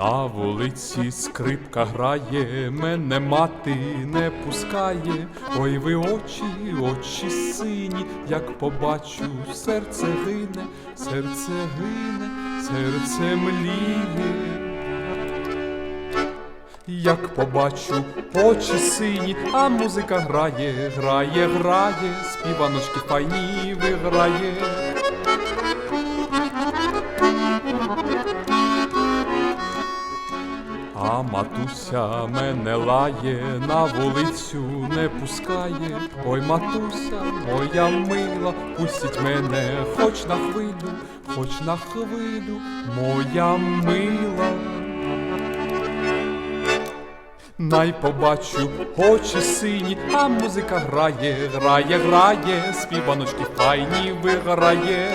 На вулиці скрипка грає, мене мати не пускає. Ой, ви очі, очі сині, як побачу, серце гине, серце гине, серце мліє. Як побачу очі сині, а музика грає, грає, грає, співаночки файні виграє. А матуся мене лає, на вулицю не пускає. Ой, матуся, моя мила, пустіть мене хоч на хвилю, хоч на хвилю, моя мила. Най побачу очі сині, а музика грає, грає, грає, співаночки файні виграє.